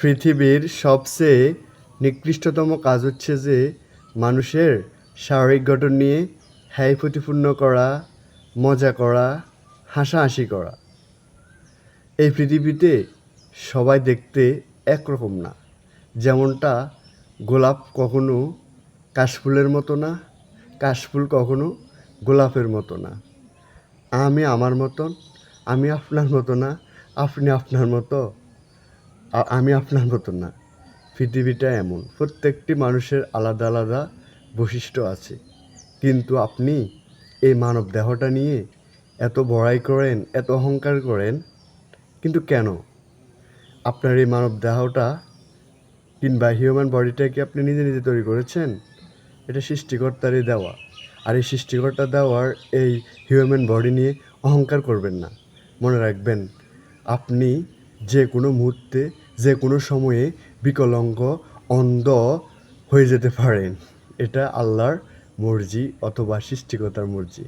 পৃথিবীর সবচেয়ে নিকৃষ্টতম কাজ হচ্ছে যে মানুষের শারীরিক গঠন নিয়ে হ্যায় প্রতিপূর্ণ করা, মজা করা, হাসাহাসি করা। এই পৃথিবীতে সবাই দেখতে একরকম না। যেমনটা গোলাপ কখনো কাশফুলের মতো না, কাশফুল কখনো গোলাপের মতো না। আমি আমার মতন, আমি আপনার মতো না, আপনি আপনার মতো আমি আপনার মতো না। পৃথিবীটা এমন, প্রত্যেকটি মানুষের আলাদা আলাদা বৈশিষ্ট্য আছে। কিন্তু আপনি এই মানব দেহটা নিয়ে এত বড়াই করেন, এত অহংকার করেন, কিন্তু কেন? আপনার এই মানব দেহটা কিংবা হিউম্যান বডিটা কি আপনি নিজে নিজে তৈরি করেছেন? এটা সৃষ্টিকর্তারই দেওয়া। আর এই সৃষ্টিকর্তা দেওয়ার এই হিউম্যান বডি নিয়ে অহংকার করবেন না। মনে রাখবেন, আপনি যে কোনো মুহূর্তে, যে কোনো সময়ে বিকলাঙ্গ, অন্ধ হয়ে যেতে পারেন। এটা আল্লাহর মর্জি অথবা সৃষ্টিকতার মর্জি।